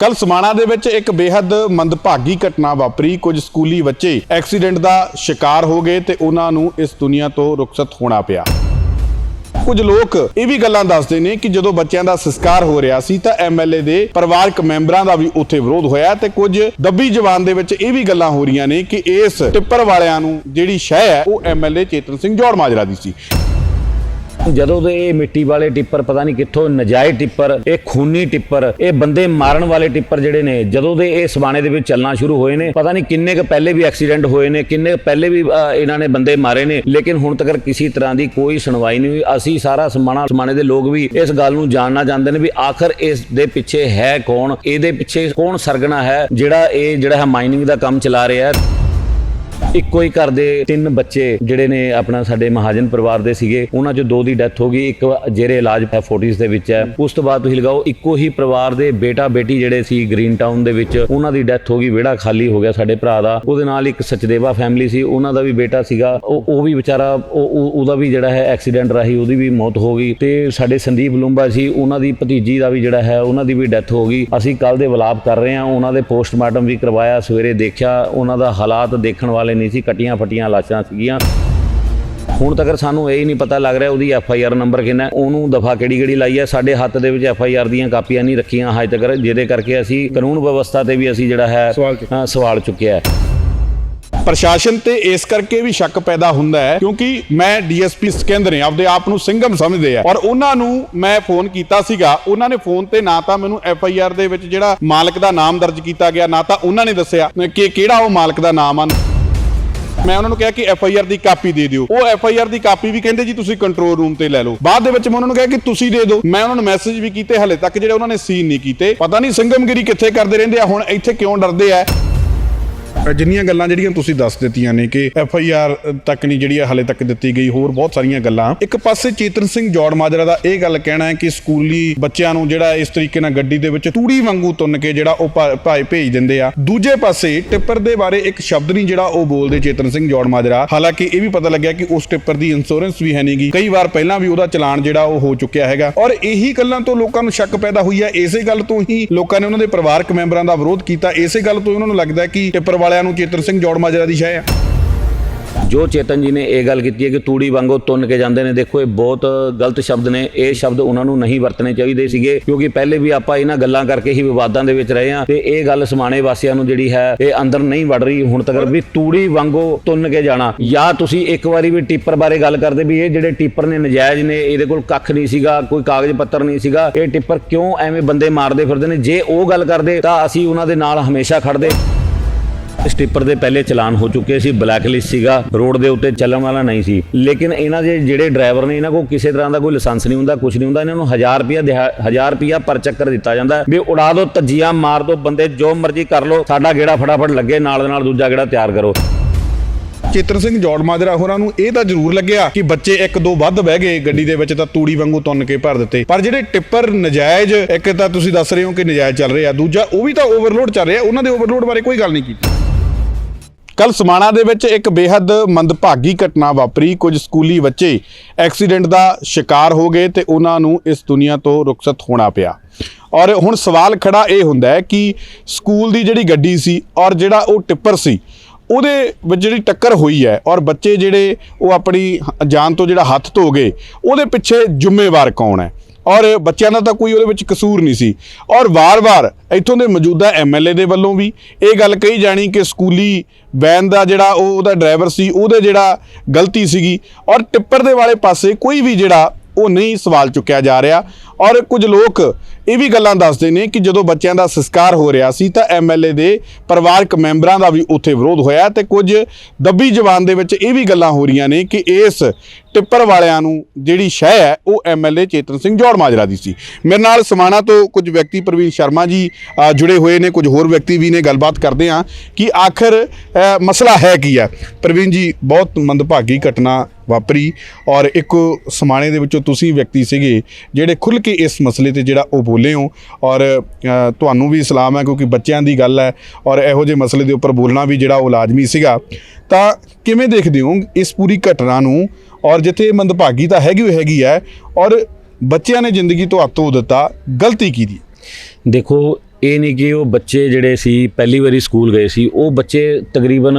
ਕੱਲ ਸਮਾਣਾ ਦੇ ਵਿੱਚ ਇੱਕ ਬੇहद ਮੰਦਭਾਗੀ ਘਟਨਾ ਵਾਪਰੀ। ਕੁਝ ਸਕੂਲੀ ਬੱਚੇ ਐਕਸੀਡੈਂਟ ਦਾ ਸ਼ਿਕਾਰ ਹੋ ਗਏ ਤੇ ਉਹਨਾਂ ਨੂੰ ਇਸ ਦੁਨੀਆ ਤੋਂ ਰੁਖਸਤ ਹੋਣਾ ਪਿਆ। ਕੁਝ ਲੋਕ ਇਹ ਵੀ ਗੱਲਾਂ ਦੱਸਦੇ ਨੇ ਕਿ ਜਦੋਂ ਬੱਚਿਆਂ ਦਾ ਸੰਸਕਾਰ ਹੋ ਰਿਹਾ ਸੀ ਤਾਂ ਐਮਐਲਏ ਦੇ ਪਰਿਵਾਰਕ ਮੈਂਬਰਾਂ ਦਾ ਵੀ ਉੱਥੇ ਵਿਰੋਧ ਹੋਇਆ ਤੇ ਕੁਝ ਦੱਬੀ ਜ਼ਬਾਨ ਦੇ ਵਿੱਚ ਇਹ ਵੀ ਗੱਲਾਂ ਹੋ ਰਹੀਆਂ ਨੇ ਕਿ ਇਸ ਟਿੱਪਰ ਵਾਲਿਆਂ ਨੂੰ ਜਿਹੜੀ ਸ਼ਹਿ ਹੈ, ਉਹ ਐਮਐਲਏ ਚੇਤਨ ਸਿੰਘ ਜੌੜ ਮਾਜਰਾ ਦੀ ਸੀ। ਜਦੋਂ ਦੇ ਇਹ ਮਿੱਟੀ ਵਾਲੇ ਟਿੱਪਰ ਪਤਾ ਨਹੀਂ ਕਿੱਥੋਂ ਨਜਾਇਜ਼ ਟਿੱਪਰ, ਇਹ ਖੂਨੀ ਟਿੱਪਰ, ਇਹ ਬੰਦੇ ਮਾਰਨ ਵਾਲੇ ਟਿੱਪਰ ਜਿਹੜੇ ਨੇ, ਜਦੋਂ ਦੇ ਇਹ ਸਵਾਣੇ ਦੇ ਵਿੱਚ ਚੱਲਣਾ ਸ਼ੁਰੂ ਹੋਏ ਨੇ, ਪਤਾ ਨਹੀਂ ਕਿੰਨੇ ਕ ਪਹਿਲੇ ਵੀ ਐਕਸੀਡੈਂਟ ਹੋਏ ਨੇ, ਕਿੰਨੇ ਕੁ ਪਹਿਲੇ ਵੀ ਇਹਨਾਂ ਨੇ ਬੰਦੇ ਮਾਰੇ ਨੇ, ਲੇਕਿਨ ਹੁਣ ਤੱਕ ਕਿਸੇ ਤਰ੍ਹਾਂ ਦੀ ਕੋਈ ਸੁਣਵਾਈ ਨਹੀਂ ਹੋਈ। ਅਸੀਂ ਸਾਰਾ ਸਮਾਣਾ, ਸਮਾਣੇ ਦੇ ਲੋਕ ਵੀ ਇਸ ਗੱਲ ਨੂੰ ਜਾਣਨਾ ਚਾਹੁੰਦੇ ਨੇ ਵੀ ਆਖਰ ਇਸ ਦੇ ਪਿੱਛੇ ਹੈ ਕੌਣ, ਇਹਦੇ ਪਿੱਛੇ ਕੌਣ ਸਰਗਣਾ ਹੈ, ਜਿਹੜਾ ਇਹ ਜਿਹੜਾ ਹੈ ਮਾਈਨਿੰਗ ਦਾ ਕੰਮ ਚਲਾ ਰਿਹਾ ਹੈ। ਇੱਕੋ ਹੀ ਘਰ ਦੇ ਤਿੰਨ ਬੱਚੇ ਜਿਹੜੇ ਨੇ ਆਪਣਾ ਸਾਡੇ ਮਹਾਜਨ ਪਰਿਵਾਰ ਦੇ ਸੀਗੇ, ਉਹਨਾਂ ਚੋਂ ਦੋ ਦੀ ਡੈਥ ਹੋ ਗਈ, ਇੱਕ ਜੇਰੇ ਇਲਾਜ ਹੈ ਫੋਰਟਿਸ ਦੇ ਵਿੱਚ ਹੈ। ਉਸ ਤੋਂ ਬਾਅਦ ਤੁਸੀਂ ਲਗਾਓ, ਇੱਕੋ ਹੀ ਪਰਿਵਾਰ ਦੇ ਬੇਟਾ ਬੇਟੀ ਜਿਹੜੇ ਸੀ ਗ੍ਰੀਨ ਟਾਊਨ ਦੇ ਵਿੱਚ, ਉਹਨਾਂ ਦੀ ਡੈਥ ਹੋ ਗਈ, ਵਿਹੜਾ ਖਾਲੀ ਹੋ ਗਿਆ ਸਾਡੇ ਭਰਾ ਦਾ। ਉਹਦੇ ਨਾਲ ਇੱਕ ਸਚਦੇਵਾ ਫੈਮਿਲੀ ਸੀ, ਉਹਨਾਂ ਦਾ ਵੀ ਬੇਟਾ ਸੀਗਾ। ਉਹ ਉਹ ਵੀ ਵਿਚਾਰਾ ਉਹਦਾ ਵੀ ਜਿਹੜਾ ਹੈ ਐਕਸੀਡੈਂਟ ਰਾਹੀਂ ਉਹਦੀ ਵੀ ਮੌਤ ਹੋ ਗਈ। ਤੇ ਸਾਡੇ ਸੰਦੀਪ ਲੂੰਬਾ ਸੀ, ਉਹਨਾਂ ਦੀ ਭਤੀਜੀ ਦਾ ਵੀ ਜਿਹੜਾ ਹੈ, ਉਹਨਾਂ ਦੀ ਵੀ ਡੈਥ ਹੋ ਗਈ। ਅਸੀਂ ਕੱਲ ਦੇ ਵਿਲਾਪ ਕਰ ਰਹੇ ਹਾਂ, ਉਹਨਾਂ ਦੇ ਪੋਸਟਮਾਰਟਮ ਵੀ ਕਰਵਾਇਆ, ਸਵੇਰੇ ਦੇਖਿਆ, ਉਹਨਾਂ ਦਾ ਹਾਲਾਤ ਦੇਖਣ ਵਾਲੇ ਨਹੀਂ ਸੀ ਕਟੀਆਂ ਫਟੀਆਂ ਲਾਸ਼ਾਂ ਸੀਗੀਆਂ। ਹੁਣ ਤੱਕ ਸਾਨੂੰ ਇਹ ਹੀ ਨਹੀਂ ਪਤਾ ਲੱਗ ਰਿਹਾ ਉਹਦੀ ਐਫ ਆਈ ਆਰ ਨੰਬਰ ਕਿੰਨਾ ਉਹਨੂੰ ਦਫਾ ਕਿਹੜੀ ਕਿਹੜੀ ਲਾਈ ਹੈ? ਸਾਡੇ ਹੱਥ ਦੇ ਵਿੱਚ ਐਫ ਆਈ ਆਰ ਦੀਆਂ ਕਾਪੀਆਂ ਨਹੀਂ ਰੱਖੀਆਂ ਹਜੇ ਤੱਕ ਜਿਹਦੇ ਕਰਕੇ ਅਸੀਂ ਕਾਨੂੰਨ ਵਿਵਸਥਾ ਤੇ ਵੀ ਅਸੀਂ ਜਿਹੜਾ ਹੈ ਸਵਾਲ ਚੁੱਕਿਆ। ਹੈ। ਪ੍ਰਸ਼ਾਸਨ ਤੇ ਇਸ ਕਰਕੇ ਵੀ ਸ਼ੱਕ ਪੈਦਾ ਹੁੰਦਾ ਹੈ ਕਿਉਂਕਿ ਮੈਂ ਡੀਐਸਪੀ ਸਿਕੰਦਰ ਨੇ ਆਪਦੇ ਆਪ ਨੂੰ ਸਿੰਘਮ ਸਮਝਦੇ ਆ। ਔਰ ਉਹਨਾਂ ਨੂੰ ਮੈਂ ਫੋਨ ਕੀਤਾ ਸੀਗਾ ਉਹਨਾਂ ਨੇ ਫੋਨ ਤੇ ਨਾ ਤਾਂ ਮੈਨੂੰ ਐਫ ਆਈ ਆਰ ਦੇ ਵਿੱਚ ਜਿਹੜਾ ਮਾਲਕ ਦਾ ਨਾਮ ਦਰਜ ਕੀਤਾ ਗਿਆ ਨਾ ਤਾਂ ਉਹਨਾਂ ਨੇ ਦੱਸਿਆ ਕਿ ਕਿਹੜਾ ਉਹ ਮਾਲਕ ਦਾ ਨਾਮ ਆ। ਮੈਂ ਉਹਨਾਂ ਨੂੰ ਕਿਹਾ ਕਿ ਐਫ ਆਈ ਆਰ ਦੀ ਕਾਪੀ ਦੇ ਦਿਓ। ਉਹ ਐਫ ਆਈ ਆਰ ਦੀ ਕਾਪੀ ਵੀ ਕਹਿੰਦੇ ਜੀ, ਤੁਸੀਂ ਕੰਟਰੋਲ ਰੂਮ ਤੇ ਲੈ ਲਓ। ਬਾਅਦ ਦੇ ਵਿੱਚ ਮੈਂ ਉਹਨਾਂ ਨੂੰ ਕਿਹਾ ਕਿ ਤੁਸੀਂ ਦੇ ਦਿਓ। ਮੈਂ ਉਹਨਾਂ ਨੂੰ ਮੈਸੇਜ ਵੀ ਕੀਤੇ, ਹਲੇ ਤੱਕ ਜਿਹੜੇ ਉਹਨਾਂ ਨੇ ਸੀਨ ਨਹੀਂ ਕੀਤੇ। ਪਤਾ ਨਹੀਂ ਸਿੰਘਮਗਿਰੀ ਕਿੱਥੇ ਕਰਦੇ ਰਹਿੰਦੇ ਆ, ਹੁਣ ਇੱਥੇ ਕਿਉਂ ਡਰਦੇ ਆ? ਜਿੰਨੀਆਂ ਗੱਲਾਂ ਜਿਹੜੀਆਂ ਤੁਸੀਂ ਦੱਸ ਦਿੱਤੀਆਂ ਨੇ ਕਿ ਐਫ ਆਈ ਆਰ ਤੱਕ ਨਹੀਂ ਜਿਹੜੀ ਹਲੇ ਤੱਕ ਦਿੱਤੀ ਗਈ, ਹੋਰ ਬਹੁਤ ਸਾਰੀਆਂ ਗੱਲਾਂ। ਇੱਕ ਪਾਸੇ ਚੇਤਨ ਸਿੰਘ ਜੌੜ ਮਾਜਰਾ ਦਾ ਇਹ ਗੱਲ ਕਹਿਣਾ ਹੈ ਕਿ ਸਕੂਲੀ ਬੱਚਿਆਂ ਨੂੰ ਜਿਹੜਾ ਇਸ ਤਰੀਕੇ ਨਾਲ ਗੱਡੀ ਦੇ ਵਿੱਚ ਤੂੜੀ ਵਾਂਗੂ ਤੁੰਨ ਕੇ ਜਿਹੜਾ ਉਹ ਭਾ- ਭੇਜ ਦਿੰਦੇ ਆ। ਦੂਜੇ ਪਾਸੇ ਟਿੱਪਰ ਦੇ ਬਾਰੇ ਇੱਕ ਸ਼ਬਦ ਨਹੀਂ ਜਿਹੜਾ ਉਹ ਬੋਲਦੇ ਚੇਤਨ ਸਿੰਘ ਜੌੜ ਮਾਜਰਾ। ਹਾਲਾਂਕਿ ਇਹ ਵੀ ਪਤਾ ਲੱਗਿਆ ਕਿ ਉਸ ਟਿੱਪਰ ਦੀ ਇੰਸ਼ੋਰੈਂਸ ਵੀ ਹੈ ਨਹੀਂਗੀ ਕਈ ਵਾਰ ਪਹਿਲਾਂ ਵੀ ਉਹਦਾ ਚਲਾਨ ਜਿਹੜਾ ਉਹ ਹੋ ਚੁੱਕਿਆ ਹੈਗਾ। ਔਰ ਇਹੀ ਗੱਲਾਂ ਤੋਂ ਲੋਕਾਂ ਨੂੰ ਸ਼ੱਕ ਪੈਦਾ ਹੋਈ ਹੈ। ਇਸੇ ਗੱਲ ਤੋਂ ਹੀ ਲੋਕਾਂ ਨੇ ਉਹਨਾਂ ਦੇ ਪਰਿਵਾਰਕ ਮੈਂਬਰਾਂ ਦਾ ਵਿਰੋਧ ਕੀਤਾ। ਇਸੇ ਗੱਲ ਤੋਂ ਹੀ ਉਹਨਾਂ ਨੂੰ ਲੱਗਦਾ ਕਿ ਟਿੱਪਰ ਵਾਲਿਆਂ ਨੂੰ ਚੇਤਨ ਸਿੰਘ ਜੌੜ ਮਾਜਰਾ ਦੀ ਸ਼ਾਇ ਹੈ ਜੋ ਚੇਤਨ ਜੀ ਨੇ ਇਹ ਗੱਲ ਕੀਤੀ ਹੈ ਕਿ ਤੂੜੀ ਵਾਂਗੋ ਤੁੰਨ ਕੇ ਜਾਂਦੇ ਨੇ, ਦੇਖੋ ਇਹ ਬਹੁਤ ਗਲਤ ਸ਼ਬਦ ਨੇ, ਇਹ ਸ਼ਬਦ ਉਹਨਾਂ ਨੂੰ ਨਹੀਂ ਵਰਤਣੇ ਚਾਹੀਦੇ ਸੀਗੇ, ਕਿਉਂਕਿ ਪਹਿਲੇ ਵੀ ਆਪਾਂ ਇਹਨਾਂ ਗੱਲਾਂ ਕਰਕੇ ਹੀ ਵਿਵਾਦਾਂ ਦੇ ਵਿੱਚ ਰਹੇ ਹਾਂ ਤੇ ਇਹ ਗੱਲ ਸਮਾਣੇ ਵਾਸੀਆਂ ਨੂੰ ਜਿਹੜੀ ਹੈ, ਇਹ ਅੰਦਰ ਨਹੀਂ ਵੜ ਰਹੀ ਹੁਣ ਤੱਕ ਵੀ ਤੂੜੀ ਵਾਂਗੋ ਤੁੰਨ ਕੇ ਜਾਣਾ। ਜਾਂ ਤੁਸੀਂ ਇੱਕ ਵਾਰੀ ਵੀ ਟਿੱਪਰ ਬਾਰੇ ਗੱਲ ਕਰਦੇ ਵੀ ਇਹ ਜਿਹੜੇ ਟਿੱਪਰ ਨੇ ਨਜਾਇਜ਼ ਨੇ, ਇਹਦੇ ਕੋਲ ਕੱਖ ਨਹੀਂ ਸੀਗਾ, ਕੋਈ ਕਾਗਜ਼ ਪੱਤਰ ਨਹੀਂ ਸੀਗਾ, ਇਹ ਟਿੱਪਰ ਕਿਉਂ ਐਵੇਂ ਬੰਦੇ ਮਾਰਦੇ ਫਿਰਦੇ ਨੇ? ਜੇ ਉਹ ਗੱਲ ਕਰਦੇ ਤਾਂ ਅਸੀਂ ਉਹਨਾਂ ਦੇ ਨਾਲ ਹਮੇਸ਼ਾ ਖੜਦੇ ਸਟਿੱਪਰ ਦੇ ਪਹਿਲੇ ਚਲਾਨ ਹੋ ਚੁੱਕੇ ਸੀ ਬਲੈਕ ਲਿਸਟ ਸੀਗਾ, ਰੋਡ ਦੇ ਉੱਤੇ ਚੱਲਣ ਵਾਲਾ ਨਹੀਂ ਸੀ। ਲੇਕਿਨ ਇਹਨਾਂ ਦੇ ਜਿਹੜੇ ਡਰਾਈਵਰ ਨੇ, ਇਹਨਾਂ ਕੋਲ ਕਿਸੇ ਤਰ੍ਹਾਂ ਦਾ ਕੋਈ ਲਾਇਸੈਂਸ ਨਹੀਂ ਹੁੰਦਾ ਕੁਝ ਨਹੀਂ ਹੁੰਦਾ, ਇਹਨਾਂ ਨੂੰ 1000 ਰੁਪਿਆ 1000 ਰੁਪਿਆ ਪਰ ਚੱਕਰ ਦਿੱਤਾ ਜਾਂਦਾ। ਵੀ ਉਡਾ ਦਿਓ ਤੱਜੀਆਂ ਮਾਰ ਦਿਓ ਬੰਦੇ, ਜੋ ਮਰਜ਼ੀ ਕਰ ਲਓ, ਸਾਡਾ ਗੇੜਾ ਫਟਾਫਟ ਲੱਗੇ, ਨਾਲ ਦੇ ਨਾਲ ਦੂਜਾ ਗੇੜਾ ਤਿਆਰ ਕਰੋ। ਚੇਤਰ ਸਿੰਘ ਜੌੜ ਮਾਜਰਾ ਹੋਰਾਂ ਨੂੰ ਇਹ ਤਾਂ ਜ਼ਰੂਰ ਲੱਗਿਆ ਕਿ ਬੱਚੇ ਇੱਕ ਦੋ ਵੱਧ ਬਹਿ ਗਏ, ਗੱਡੀ ਦੇ ਵਿੱਚ ਤਾਂ ਤੂੜੀ ਵਾਂਗੂ ਤੁੰਨ ਕੇ ਭਰ ਦਿੱਤੇ। ਪਰ ਜਿਹੜੇ ਟਿੱਪਰ ਨਜਾਇਜ਼, ਇੱਕ ਤਾਂ ਤੁਸੀਂ ਦੱਸ ਰਹੇ ਹੋ ਕਿ ਨਜਾਇਜ਼ ਚੱਲ ਰਹੇ ਆ, ਦੂਜਾ ਉਹ ਵੀ ਤਾਂ ਓਵਰਲੋਡ ਚੱਲ ਰਿਹਾ, ਉਹਨਾਂ ਦੇ ਓਵਰਲੋਡ ਬਾਰੇ ਕੋਈ ਗੱਲ ਨਹੀਂ ਕੀਤੀ। ਕੱਲ ਸਮਾਣਾ ਦੇ ਵਿੱਚ ਇੱਕ ਬੇहद ਮੰਦਭਾਗੀ ਘਟਨਾ ਵਾਪਰੀ। ਕੁਝ ਸਕੂਲੀ ਬੱਚੇ ਐਕਸੀਡੈਂਟ ਦਾ ਸ਼ਿਕਾਰ ਹੋ ਗਏ ਤੇ ਉਹਨਾਂ ਨੂੰ ਇਸ ਦੁਨੀਆ ਤੋਂ ਰੁਖਸਤ ਹੋਣਾ ਪਿਆ। ਔਰ ਹੁਣ ਸਵਾਲ ਖੜਾ ਇਹ ਹੁੰਦਾ ਹੈ ਕਿ ਸਕੂਲ ਦੀ ਜਿਹੜੀ ਗੱਡੀ ਸੀ ਔਰ ਜਿਹੜਾ ਉਹ ਟਿੱਪਰ ਸੀ, ਉਹਦੇ ਵਿੱਚ ਜਿਹੜੀ ਟੱਕਰ ਹੋਈ ਹੈ ਔਰ ਬੱਚੇ ਜਿਹੜੇ ਉਹ ਆਪਣੀ ਜਾਨ ਤੋਂ ਜਿਹੜਾ ਹੱਥ ਧੋ ਗਏ, ਉਹਦੇ ਪਿੱਛੇ ਜ਼ਿੰਮੇਵਾਰ ਕੌਣ ਹੈ? ਔਰ ਬੱਚਿਆਂ ਦਾ ਤਾਂ ਕੋਈ ਉਹਦੇ ਵਿੱਚ ਕਸੂਰ ਨਹੀਂ ਸੀ। ਔਰ ਵਾਰ-ਵਾਰ ਇੱਥੋਂ ਦੇ ਮੌਜੂਦਾ ਐਮਐਲਏ ਦੇ ਵੱਲੋਂ ਵੀ ਇਹ ਗੱਲ ਕਹੀ ਜਾਣੀ ਕਿ ਸਕੂਲੀ ਵੈਨ ਦਾ ਜਿਹੜਾ ਉਹ ਉਹਦਾ ਡਰਾਈਵਰ ਸੀ, ਉਹਦੇ ਜਿਹੜਾ ਗਲਤੀ ਸੀਗੀ। ਔਰ ਟਿੱਪਰ ਦੇ ਵਾਲੇ ਪਾਸੇ ਕੋਈ ਵੀ ਜਿਹੜਾ ਉਹ ਨਹੀਂ ਸਵਾਲ ਚੁੱਕਿਆ ਜਾ ਰਿਹਾ। ਔਰ ਕੁਝ ਲੋਕ ਇਹ ਵੀ ਗੱਲਾਂ ਦੱਸਦੇ ਨੇ ਕਿ ਜਦੋਂ ਬੱਚਿਆਂ ਦਾ ਸੰਸਕਾਰ ਹੋ ਰਿਹਾ ਸੀ ਤਾਂ ਐਮਐਲਏ ਦੇ ਪਰਿਵਾਰਕ ਮੈਂਬਰਾਂ ਦਾ ਵੀ ਉੱਥੇ ਵਿਰੋਧ ਹੋਇਆ ਤੇ ਕੁਝ ਦੱਬੀ ਜ਼ਬਾਨ ਦੇ ਵਿੱਚ ਇਹ ਵੀ ਗੱਲਾਂ ਹੋ ਰਹੀਆਂ ਨੇ ਕਿ ਇਸ ਟਿੱਪਰ ਵਾਲਿਆਂ ਨੂੰ ਜਿਹੜੀ ਸ਼ਹਿ ਹੈ, ਉਹ ਐਮਐਲਏ ਚੇਤਨ ਸਿੰਘ ਜੌੜ ਮਾਜਰਾ ਦੀ ਸੀ। ਮੇਰੇ ਨਾਲ ਸਮਾਣਾ ਤੋਂ ਕੁਝ ਵਿਅਕਤੀ ਪ੍ਰਵੀਨ ਸ਼ਰਮਾ ਜੀ ਜੁੜੇ ਹੋਏ ਨੇ। ਕੁਝ ਹੋਰ ਵਿਅਕਤੀ ਵੀ ਨੇ, ਗੱਲਬਾਤ ਕਰਦੇ ਆ ਕਿ ਆਖਰ ਮਸਲਾ ਹੈ ਕੀ ਹੈ? ਪ੍ਰਵੀਨ ਜੀ, ਬਹੁਤ ਮੰਦਭਾਗੀ ਘਟਨਾ ਵਾਪਰੀ ਔਰ ਇੱਕ ਸਮਾਣੇ ਦੇ ਵਿੱਚੋਂ ਤੁਸੀਂ ਵਿਅਕਤੀ ਸੀਗੇ ਜਿਹੜੇ ਖੁੱਲ ਕੇ ਇਸ ਮਸਲੇ ਤੇ ਜਿਹੜਾ ਉਹ ਬੋਲੇ ਹੋ ਔਰ ਤੁਹਾਨੂੰ ਵੀ ਸਲਾਮ ਹੈ ਕਿਉਂਕਿ ਬੱਚਿਆਂ ਦੀ ਗੱਲ ਹੈ ਔਰ ਇਹੋ ਜਿਹੇ ਮਸਲੇ ਦੇ ਉੱਪਰ ਬੋਲਣਾ ਵੀ ਜਿਹੜਾ ਉਹ ਲਾਜ਼ਮੀ ਸੀਗਾ। ਤਾਂ ਕਿਵੇਂ ਦੇਖਦੇ ਹੋ ਇਸ ਪੂਰੀ ਘਟਨਾ ਨੂੰ ਔਰ ਜਿੱਥੇ ਮੰਦਭਾਗੀ ਤਾਂ ਹੈਗੀ ਹੋਈ ਹੈਗੀ ਹੈ ਔਰ ਬੱਚਿਆਂ ਨੇ ਜ਼ਿੰਦਗੀ ਤੋਂ ਹੱਥ ਧੋ ਦਿੱਤਾ, ਗਲਤੀ ਕੀਤੀ ਦੇਖੋ, ਇਹ ਨਹੀਂ ਕਿ ਉਹ ਬੱਚੇ ਜਿਹੜੇ ਸੀ, ਪਹਿਲੀ ਵਾਰੀ ਸਕੂਲ ਗਏ ਸੀ, ਉਹ ਬੱਚੇ ਤਕਰੀਬਨ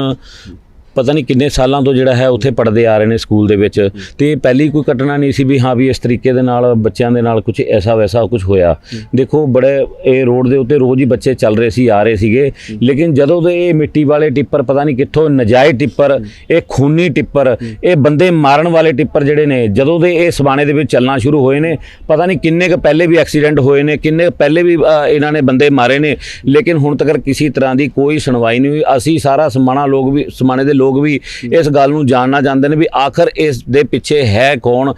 ਪਤਾ ਨਹੀਂ ਕਿੰਨੇ ਸਾਲਾਂ ਤੋਂ ਜਿਹੜਾ ਹੈ ਉੱਥੇ ਪੜ੍ਹਦੇ ਆ ਰਹੇ ਨੇ ਸਕੂਲ ਦੇ ਵਿੱਚ। ਤੇ ਪਹਿਲੀ ਕੋਈ ਘਟਨਾ ਨਹੀਂ ਸੀ ਵੀ ਹਾਂ ਵੀ ਇਸ ਤਰੀਕੇ ਦੇ ਨਾਲ ਬੱਚਿਆਂ ਦੇ ਨਾਲ ਕੁਝ ਐਸਾ ਵੈਸਾ ਕੁਝ ਹੋਇਆ। ਦੇਖੋ ਬੜੇ ਇਹ ਰੋਡ ਦੇ ਉੱਤੇ ਰੋਜ਼ ਹੀ ਬੱਚੇ ਚੱਲ ਰਹੇ ਸੀ ਆ ਰਹੇ ਸੀਗੇ। ਲੇਕਿਨ ਜਦੋਂ ਦੇ ਇਹ ਮਿੱਟੀ ਵਾਲੇ ਟਿੱਪਰ ਪਤਾ ਨਹੀਂ ਕਿੱਥੋਂ ਨਜਾਇਜ਼ ਟਿੱਪਰ ਇਹ ਖੂਨੀ ਟਿੱਪਰ ਇਹ ਬੰਦੇ ਮਾਰਨ ਵਾਲੇ ਟਿੱਪਰ ਜਿਹੜੇ ਨੇ ਜਦੋਂ ਦੇ ਇਹ ਸਬਾਣੇ ਦੇ ਵਿੱਚ ਚੱਲਣਾ ਸ਼ੁਰੂ ਹੋਏ ਨੇ ਪਤਾ ਨਹੀਂ ਕਿੰਨੇ ਕ ਪਹਿਲੇ ਵੀ ਐਕਸੀਡੈਂਟ ਹੋਏ ਨੇ ਕਿੰਨੇ ਪਹਿਲੇ ਵੀ ਇਹਨਾਂ ਨੇ ਬੰਦੇ ਮਾਰੇ ਨੇ। ਲੇਕਿਨ ਹੁਣ ਤੱਕ ਕਿਸੇ ਤਰ੍ਹਾਂ ਦੀ ਕੋਈ ਸੁਣਵਾਈ ਨਹੀਂ ਹੋਈ। ਅਸੀਂ ਸਾਰਾ ਸਮਾਣਾ ਲੋਕ ਵੀ ਸਮਾਣੇ ਦੇ ਲੋਕ ਵੀ ਇਸ ਗੱਲ ਨੂੰ ਜਾਣਨਾ ਚਾਹੁੰਦੇ ਨੇ ਵੀ ਆਖਰ ਇਸ ਦੇ ਪਿੱਛੇ ਹੈ ਕੌਣ?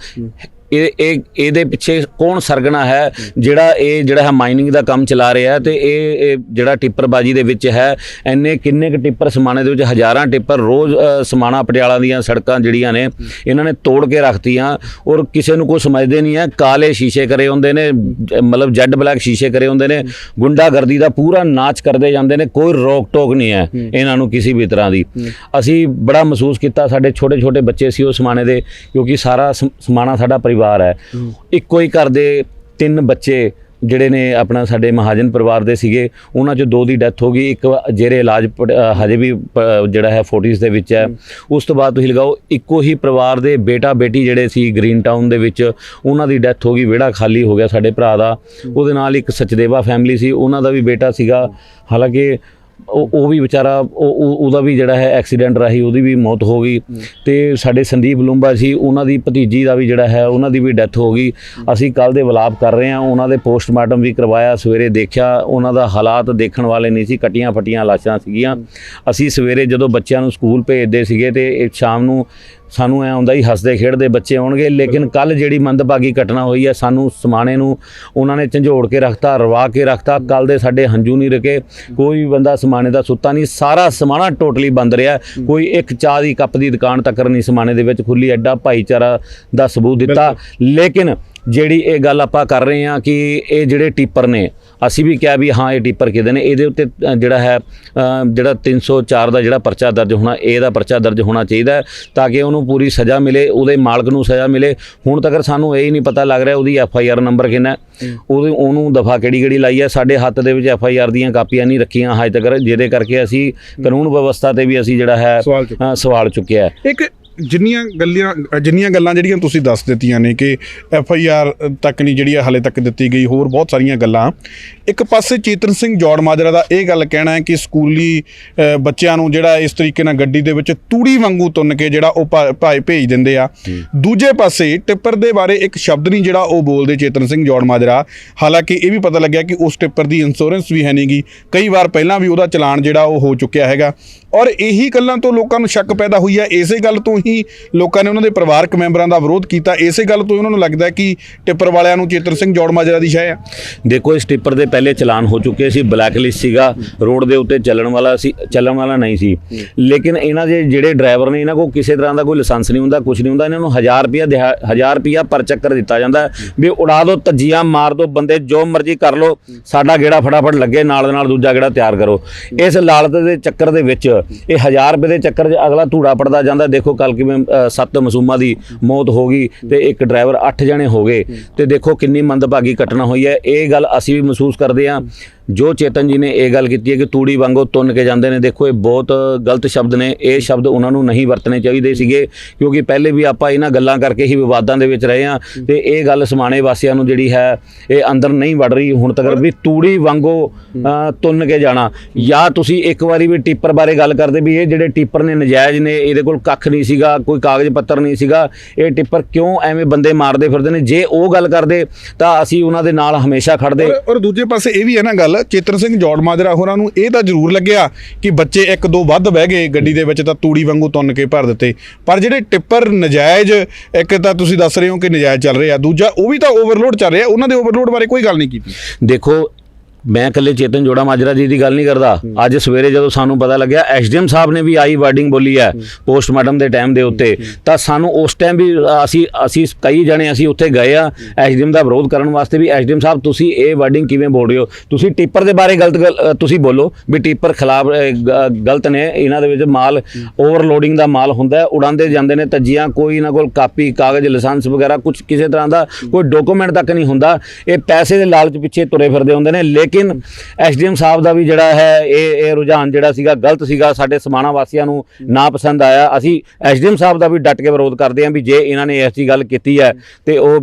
ਇਹ ਇਹ ਇਹਦੇ ਪਿੱਛੇ ਕੌਣ ਸਰਗਣਾ ਹੈ ਜਿਹੜਾ ਇਹ ਜਿਹੜਾ ਹੈ ਮਾਈਨਿੰਗ ਦਾ ਕੰਮ ਚਲਾ ਰਿਹਾ ਤੇ ਇਹ ਇਹ ਜਿਹੜਾ ਟਿੱਪਰਬਾਜੀ ਦੇ ਵਿੱਚ ਹੈ ਐਨੇ ਕਿੰਨੇ ਕੁ ਟਿੱਪਰ ਸਮਾਣੇ ਦੇ ਵਿੱਚ ਹਜ਼ਾਰਾਂ ਟਿੱਪਰ ਰੋਜ਼ ਸਮਾਣਾ ਪਟਿਆਲਾ ਦੀਆਂ ਸੜਕਾਂ ਜਿਹੜੀਆਂ ਨੇ ਇਹਨਾਂ ਨੇ ਤੋੜ ਕੇ ਰੱਖਤੀਆਂ ਔਰ ਕਿਸੇ ਨੂੰ ਕੋਈ ਸਮਝਦੇ ਨਹੀਂ ਹੈ ਕਾਲੇ ਸ਼ੀਸ਼ੇ ਕਰੇ ਹੁੰਦੇ ਨੇ ਮਤਲਬ ਜੈਡ ਬਲੈਕ ਸ਼ੀਸ਼ੇ ਕਰੇ ਹੁੰਦੇ ਨੇ ਗੁੰਡਾਗਰਦੀ ਦਾ ਪੂਰਾ ਨਾਚ ਕਰਦੇ ਜਾਂਦੇ ਨੇ ਕੋਈ ਰੋਕ ਟੋਕ ਨਹੀਂ ਹੈ ਇਹਨਾਂ ਨੂੰ ਕਿਸੇ ਵੀ ਤਰ੍ਹਾਂ ਦੀ। ਅਸੀਂ ਬੜਾ ਮਹਿਸੂਸ ਕੀਤਾ ਸਾਡੇ ਛੋਟੇ ਛੋਟੇ ਬੱਚੇ ਸੀ ਉਹ ਸਮਾਣੇ ਦੇ ਕਿਉਂਕਿ ਸਾਰਾ ਸਮ- ਸਮਾਣਾ ਸਾਡਾ ਪਰਿਵਾਰ ਹੈ। ਇੱਕੋ ਹੀ ਘਰ ਦੇ ਤਿੰਨ ਬੱਚੇ ਜਿਹੜੇ ਨੇ ਆਪਣਾ ਸਾਡੇ ਮਹਾਜਨ ਪਰਿਵਾਰ ਦੇ ਸੀਗੇ ਉਹਨਾਂ ਚੋਂ ਦੋ ਦੀ ਡੈਥ ਹੋ ਗਈ ਇੱਕ ਜੇਰੇ ਇਲਾਜ ਹਜੇ ਵੀ ਜਿਹੜਾ ਹੈ 40s ਦੇ ਵਿੱਚ ਹੈ। ਉਸ ਤੋਂ ਬਾਅਦ ਤੁਸੀਂ ਲਗਾਓ ਇੱਕੋ ਹੀ ਪਰਿਵਾਰ ਦੇ ਬੇਟਾ ਬੇਟੀ ਜਿਹੜੇ ਸੀ ਗ੍ਰੀਨ ਟਾਊਨ ਦੇ ਵਿੱਚ ਉਹਨਾਂ ਦੀ ਡੈਥ ਹੋ ਗਈ ਵਿਹੜਾ ਖਾਲੀ ਹੋ ਗਿਆ ਸਾਡੇ ਭਰਾ ਦਾ। ਉਹਦੇ ਨਾਲ ਇੱਕ ਸਚਦੇਵਾ ਫੈਮਿਲੀ ਸੀ ਉਹਨਾਂ ਦਾ ਵੀ ਬੇਟਾ ਸੀਗਾ। ਹਾਲਾਂਕਿ ਉਹ ਉਹ ਵੀ ਵਿਚਾਰਾ ਉਹ ਉਹ- ਉਹਦਾ ਵੀ ਜਿਹੜਾ ਹੈ ਐਕਸੀਡੈਂਟ ਰਾਹੀਂ ਉਹਦੀ ਵੀ ਮੌਤ ਹੋ ਗਈ ਤੇ ਸਾਡੇ ਸੰਦੀਪ ਲੂੰਬਾ ਸੀ ਉਹਨਾਂ ਦੀ ਭਤੀਜੀ ਦਾ ਵੀ ਜਿਹੜਾ ਹੈ ਉਹਨਾਂ ਦੀ ਵੀ ਡੈਥ ਹੋ ਗਈ। ਅਸੀਂ ਕੱਲ ਦੇ ਵਿਲਾਪ ਕਰ ਰਹੇ ਹਾਂ ਉਹਨਾਂ ਦੇ ਪੋਸਟਮਾਰਟਮ ਵੀ ਕਰਵਾਇਆ ਸਵੇਰੇ ਦੇਖਿਆ ਉਹਨਾਂ ਦਾ ਹਾਲਾਤ ਦੇਖਣ ਵਾਲੇ ਨਹੀਂ ਸੀ ਕਟੀਆਂ ਫਟੀਆਂ ਲਾਸ਼ਾਂ ਸੀਗੀਆਂ। ਅਸੀਂ ਸਵੇਰੇ ਜਦੋਂ ਬੱਚਿਆਂ ਨੂੰ ਸਕੂਲ ਭੇਜਦੇ ਸੀਗੇ ਤੇ ਸ਼ਾਮ ਨੂੰ ਸਾਨੂੰ ਐ ਹੁੰਦਾ ਹੀ ਹੱਸਦੇ ਖੇਡਦੇ ਬੱਚੇ ਆਉਣਗੇ ਲੇਕਿਨ ਕੱਲ ਜਿਹੜੀ ਮੰਦਭਾਗੀ ਘਟਨਾ ਹੋਈ ਹੈ ਸਾਨੂੰ ਸਮਾਣੇ ਨੂੰ ਉਹਨਾਂ ਨੇ ਝੰਜੋੜ ਕੇ ਰੱਖਤਾ ਰਵਾ ਕੇ ਰੱਖਤਾ ਕੱਲ ਦੇ ਸਾਡੇ ਹੰਝੂ ਨਹੀਂ ਰਕੇ ਕੋਈ ਵੀ ਬੰਦਾ ਸਮਾਣੇ ਦਾ ਸੁੱਤਾ ਨਹੀਂ ਸਾਰਾ ਸਮਾਣਾ ਟੋਟਲੀ ਬੰਦ ਰਿਹਾ। ਕੋਈ ਇੱਕ ਚਾਹ ਦੀ ਕੱਪ ਦੀ ਦੁਕਾਨ ਤੱਕ ਨਹੀਂ ਸਮਾਣੇ ਦੇ ਵਿੱਚ ਖੁੱਲੀ ਐਡਾ ਭਾਈਚਾਰਾ ਦਾ ਸਬੂਤ ਦਿੱਤਾ। ਲੇਕਿਨ ਜਿਹੜੀ ਇਹ ਗੱਲ ਆਪਾਂ ਕਰ ਰਹੇ ਹਾਂ ਕਿ ਇਹ ਜਿਹੜੇ ਟੀਪਰ ਨੇ ਅਸੀਂ ਵੀ ਕਿਹਾ ਵੀ ਹਾਂ ਇਹ ਟੀਪਰ ਕਿਹਦੇ ਨੇ? ਇਹਦੇ ਉੱਤੇ ਜਿਹੜਾ ਹੈ ਜਿਹੜਾ 304 ਦਾ ਜਿਹੜਾ ਪਰਚਾ ਦਰਜ ਹੋਣਾ ਇਹ ਦਾ ਪਰਚਾ ਦਰਜ ਹੋਣਾ ਚਾਹੀਦਾ ਹੈ ਤਾਂ ਕਿ ਉਹਨੂੰ ਪੂਰੀ ਸਜ਼ਾ ਮਿਲੇ ਉਹਦੇ ਮਾਲਕ ਨੂੰ ਸਜ਼ਾ ਮਿਲੇ। ਹੁਣ ਤੱਕ ਸਾਨੂੰ ਇਹ ਹੀ ਨਹੀਂ ਪਤਾ ਲੱਗ ਰਿਹਾ ਉਹਦੀ ਐਫ ਆਈ ਆਰ ਨੰਬਰ ਕਿੰਨਾ ਉਹਦੇ ਉਹਨੂੰ ਦਫਾ ਕਿਹੜੀ ਕਿਹੜੀ ਲਾਈ ਹੈ? ਸਾਡੇ ਹੱਥ ਦੇ ਵਿੱਚ ਐਫ ਆਈ ਆਰ ਦੀਆਂ ਕਾਪੀਆਂ ਨਹੀਂ ਰੱਖੀਆਂ ਹਜੇ ਤੱਕ ਜਿਹਦੇ ਕਰਕੇ ਅਸੀਂ ਕਾਨੂੰਨ ਵਿਵਸਥਾ ਤੇ ਵੀ ਅਸੀਂ ਜਿਹੜਾ ਹੈ ਸਵਾਲ ਚੁੱਕਿਆ। ਅ, ਸਵਾਲ ਚੁੱਕਿਆ ਹੈ। ਇੱਕ ਜਿੰਨੀਆਂ ਗੱਲਾਂ ਜਿੰਨੀਆਂ ਗੱਲਾਂ ਜਿਹੜੀਆਂ ਤੁਸੀਂ ਦੱਸ ਦਿੱਤੀਆਂ ਨੇ ਕਿ ਐਫ ਆਈ ਆਰ ਤੱਕ ਨਹੀਂ ਜਿਹੜੀ ਹਾਲੇ ਤੱਕ ਦਿੱਤੀ ਗਈ ਹੋਰ ਬਹੁਤ ਸਾਰੀਆਂ ਗੱਲਾਂ। ਇੱਕ ਪਾਸੇ ਚੇਤਨ ਸਿੰਘ ਜੌੜ ਮਾਜਰਾ ਦਾ ਇਹ ਗੱਲ ਕਹਿਣਾ ਹੈ ਕਿ ਸਕੂਲੀ ਬੱਚਿਆਂ ਨੂੰ ਜਿਹੜਾ ਇਸ ਤਰੀਕੇ ਨਾਲ ਗੱਡੀ ਦੇ ਵਿੱਚ ਤੂੜੀ ਵਾਂਗੂ ਤੁੰਨ ਕੇ ਜਿਹੜਾ ਉਹ ਭਾਈ ਭੇਜ ਦਿੰਦੇ ਆ। ਦੂਜੇ ਪਾਸੇ ਟਿੱਪਰ ਦੇ ਬਾਰੇ ਇੱਕ ਸ਼ਬਦ ਨਹੀਂ ਜਿਹੜਾ ਉਹ ਬੋਲਦੇ ਚੇਤਨ ਸਿੰਘ ਜੌੜ ਮਾਜਰਾ। ਹਾਲਾਂਕਿ ਇਹ ਵੀ ਪਤਾ ਲੱਗਿਆ ਕਿ ਉਸ ਟਿੱਪਰ ਦੀ ਇੰਸ਼ੋਰੈਂਸ ਵੀ ਹੈ ਨਹੀਂਗੀ। ਕਈ ਵਾਰ ਪਹਿਲਾਂ ਵੀ ਉਹਦਾ ਚਲਾਨ ਜਿਹੜਾ ਉਹ ਹੋ ਚੁੱਕਿਆ ਹੈਗਾ। ਔਰ ਇਹੀ ਗੱਲਾਂ ਤੋਂ ਲੋਕਾਂ ਨੂੰ ਸ਼ੱਕ ਪੈਦਾ ਹੋਈ ਹੈ। ਇਸੇ ਗੱਲ ਤੋਂ ਹੀ ਲੋਕਾਂ ਨੇ ਉਹਨਾਂ ਦੇ ਪਰਿਵਾਰਕ ਮੈਂਬਰਾਂ ਦਾ ਵਿਰੋਧ ਕੀਤਾ। ਇਸੇ ਗੱਲ ਤੋਂ ਉਹਨਾਂ ਨੂੰ ਲੱਗਦਾ ਕਿ ਟਿੱਪਰ ਵਾਲਿਆਂ ਨੂੰ ਚੇਤਨ ਸਿੰਘ ਜੌੜ ਮਾਜਰਾ ਦੀ ਸ਼ੈ ਆ। ਦੇਖੋ, ਇਸ ਟਿੱਪਰ ਦੇ ਪਹਿਲੇ ਚਲਾਨ ਹੋ ਚੁੱਕੇ ਸੀ ਬਲੈਕ ਲਿਸਟ ਸੀਗਾ, ਰੋਡ ਦੇ ਉੱਤੇ ਚੱਲਣ ਵਾਲਾ ਸੀ, ਚੱਲਣ ਵਾਲਾ ਨਹੀਂ ਸੀ। ਲੇਕਿਨ ਇਹਨਾਂ ਦੇ ਜਿਹੜੇ ਡਰਾਈਵਰ ਨੇ, ਇਹਨਾਂ ਕੋਲ ਕਿਸੇ ਤਰ੍ਹਾਂ ਦਾ ਕੋਈ ਲਾਇਸੈਂਸ ਨਹੀਂ ਹੁੰਦਾ ਕੁਝ ਨਹੀਂ ਹੁੰਦਾ, ਇਹਨਾਂ ਨੂੰ 1000 ਰੁਪਿਆ 1000 ਰੁਪਿਆ ਪਰ ਚੱਕਰ ਦਿੱਤਾ ਜਾਂਦਾ ਵੀ ਉਡਾ ਦੋ ਤੱਜੀਆਂ ਮਾਰ ਦਿਓ ਬੰਦੇ ਜੋ ਮਰਜ਼ੀ ਕਰ ਲਓ, ਸਾਡਾ ਗੇੜਾ ਫਟਾਫਟ ਲੱਗੇ, ਨਾਲ ਦੇ ਨਾਲ ਦੂਜਾ ਗੇੜਾ ਤਿਆਰ ਕਰੋ। ਇਸ ਲਾਲਤ ਦੇ ਚੱਕਰ ਦੇ ਵਿੱਚ, ਇਹ 1000 ਰੁਪਏ ਦੇ ਚੱਕਰ 'ਚ ਅਗਲਾ ਧੂੜਾ ਪੜਦਾ ਜਾਂਦਾ, ਦੇਖੋ ਕੱਲ ਕਿਵੇਂ ਅ, ਸੱਤ ਮਸੂਮਾਂ ਦੀ ਮੌਤ ਹੋ ਗਈ ਤੇ ਇੱਕ ਡਰਾਈਵਰ 8 ਜਣੇ ਹੋ ਗਏ ਤੇ ਦੇਖੋ ਕਿੰਨੀ ਮੰਦਭਾਗੀ ਘਟਨਾ ਹੋਈ ਹੈ। ਇਹ ਗੱਲ ਅਸੀਂ ਵੀ ਮਹਿਸੂਸ ਕਰਦੇ ਹਾਂ। ਜੋ ਚੇਤਨ ਜੀ ਨੇ ਇਹ ਗੱਲ ਕੀਤੀ ਹੈ ਕਿ ਤੂੜੀ ਵਾਂਗੋ ਤੁੰਨ ਕੇ ਜਾਂਦੇ ਨੇ ਦੇਖੋ ਇਹ ਬਹੁਤ ਗਲਤ ਸ਼ਬਦ ਨੇ ਇਹ ਸ਼ਬਦ ਉਹਨਾਂ ਨੂੰ ਨਹੀਂ ਵਰਤਣੇ ਚਾਹੀਦੇ ਸੀਗੇ ਕਿਉਂਕਿ ਪਹਿਲੇ ਵੀ ਆਪਾਂ ਇਹਨਾਂ ਗੱਲਾਂ ਕਰਕੇ ਹੀ ਵਿਵਾਦਾਂ ਦੇ ਵਿੱਚ ਰਹੇ ਹਾਂ ਤੇ ਇਹ ਗੱਲ ਸਮਾਣੇ ਵਾਸੀਆਂ ਨੂੰ ਜਿਹੜੀ ਹੈ ਇਹ ਅੰਦਰ ਨਹੀਂ ਵੜ ਰਹੀ ਹੁਣ ਤੱਕ ਵੀ ਤੂੜੀ ਵਾਂਗੋ ਅ, ਤੁੰਨ ਕੇ ਜਾਣਾ। ਜਾਂ ਤੁਸੀਂ ਇੱਕ ਵਾਰੀ ਵੀ ਟਿੱਪਰ ਬਾਰੇ ਗੱਲ ਕਰਦੇ ਵੀ ਇਹ ਜਿਹੜੇ ਟਿੱਪਰ ਨੇ ਨਜਾਇਜ਼ ਨੇ ਇਹਦੇ ਕੋਲ ਕੱਖ ਨਹੀਂ ਸੀਗਾ ਕੋਈ ਕਾਗਜ਼ ਪੱਤਰ ਨਹੀਂ ਸੀਗਾ ਇਹ ਟਿੱਪਰ ਕਿਉਂ ਐਵੇਂ ਬੰਦੇ ਮਾਰਦੇ ਫਿਰਦੇ ਨੇ? ਜੇ ਉਹ ਗੱਲ ਕਰਦੇ ਤਾਂ ਅਸੀਂ ਉਹਨਾਂ ਦੇ ਨਾਲ ਹਮੇਸ਼ਾ ਖੜਦੇ ਔਰ ਔਰ ਦੂਜੇ ਪਾਸੇ ਇਹ ਵੀ ਹੈ ਨਾ ਗੱਲ ਚੇਤਨ ਸਿੰਘ ਜੌੜ ਮਾਜਰਾ ਹੋਰਾਂ ਨੂੰ ਇਹ ਤਾਂ ਜ਼ਰੂਰ ਲੱਗਿਆ ਕਿ ਬੱਚੇ ਇੱਕ ਦੋ ਵੱਧ ਬਹਿ ਗਏ ਗੱਡੀ ਦੇ ਵਿੱਚ ਤਾਂ ਤੂੜੀ ਵਾਂਗੂ ਤੁੰਨ ਕੇ ਭਰ ਦਿੱਤੇ। ਪਰ ਜਿਹੜੇ ਟਿੱਪਰ ਨਜਾਇਜ਼, ਇੱਕ ਤਾਂ ਤੁਸੀਂ ਦੱਸ ਰਹੇ ਹੋ ਕਿ ਨਜਾਇਜ਼ ਚੱਲ ਰਹੇ ਆ, ਦੂਜਾ ਉਹ ਵੀ ਤਾਂ ਓਵਰਲੋਡ ਚੱਲ ਰਿਹਾ, ਉਹਨਾਂ ਦੇ ਓਵਰਲੋਡ ਬਾਰੇ ਕੋਈ ਗੱਲ ਨਹੀਂ ਕੀਤੀ। ਦੇਖੋ ਮੈਂ ਇਕੱਲੇ ਚੇਤਨ ਜੋੜਾ ਮਾਜਰਾ ਜੀ ਦੀ ਗੱਲ ਨਹੀਂ ਕਰਦਾ। ਅੱਜ ਸਵੇਰੇ ਜਦੋਂ ਸਾਨੂੰ ਪਤਾ ਲੱਗਿਆ ਐਸਡੀਐਮ ਸਾਹਿਬ ਨੇ ਵੀ ਆਈ ਵਾਰਡਿੰਗ ਬੋਲੀ ਹੈ ਪੋਸਟਮਾਰਟਮ ਦੇ ਟਾਈਮ ਦੇ ਉੱਤੇ। ਤਾਂ ਸਾਨੂੰ ਉਸ ਟਾਈਮ ਵੀ ਅਸੀਂ ਅਸੀਂ ਕਈ ਜਣੇ ਅਸੀਂ ਉੱਥੇ ਗਏ ਆ ਐਸਡੀਐਮ ਦਾ ਵਿਰੋਧ ਕਰਨ ਵਾਸਤੇ ਵੀ ਐਸਡੀਐਮ ਸਾਹਿਬ ਤੁਸੀਂ ਇਹ ਵਾਰਡਿੰਗ ਕਿਵੇਂ ਬੋਲ ਰਹੇ ਹੋ? ਤੁਸੀਂ ਟਿੱਪਰ ਦੇ ਬਾਰੇ ਗਲਤ ਤੁਸੀਂ ਬੋਲੋ ਵੀ ਟਿੱਪਰ ਖਿਲਾਫ ਗਲਤ ਨੇ ਇਹਨਾਂ ਦੇ ਵਿੱਚ ਮਾਲ ਓਵਰਲੋਡਿੰਗ ਦਾ ਮਾਲ ਹੁੰਦਾ ਉਡਾਉਂਦੇ ਜਾਂਦੇ ਨੇ ਤੱਜੀਆਂ ਕੋਈ ਇਹਨਾਂ ਕੋਲ ਕਾਪੀ ਕਾਗਜ਼ ਲਾਇਸੈਂਸ ਵਗੈਰਾ ਕੁਝ ਕਿਸੇ ਤਰ੍ਹਾਂ ਦਾ ਕੋਈ ਡਾਕੂਮੈਂਟ ਤੱਕ ਨਹੀਂ ਹੁੰਦਾ। ਇਹ ਪੈਸੇ ਦੇ ਲਾਲਚ ਪਿੱਛੇ ਤੁਰੇ ਫਿਰਦੇ ਹੁੰਦੇ ਨੇ ਲੇਕਿਨ ਐਸਡੀਐਮ ਸਾਹਿਬ ਦਾ ਵੀ ਜਿਹੜਾ ਹੈ ਇਹ ਇਹ ਰੁਝਾਨ ਜਿਹੜਾ ਸੀਗਾ ਗਲਤ ਸੀਗਾ ਸਾਡੇ ਸਮਾਣਾ ਵਾਸੀਆਂ ਨੂੰ ਨਾ ਪਸੰਦ ਆਇਆ। ਅਸੀਂ ਐਸਡੀਐਮ ਸਾਹਿਬ ਦਾ ਵੀ ਡਟ ਕੇ ਵਿਰੋਧ ਕਰਦੇ ਹਾਂ ਵੀ ਜੇ ਇਹਨਾਂ ਨੇ ਐਸੀ ਗੱਲ ਕੀਤੀ ਹੈ ਤੇ ਉਹ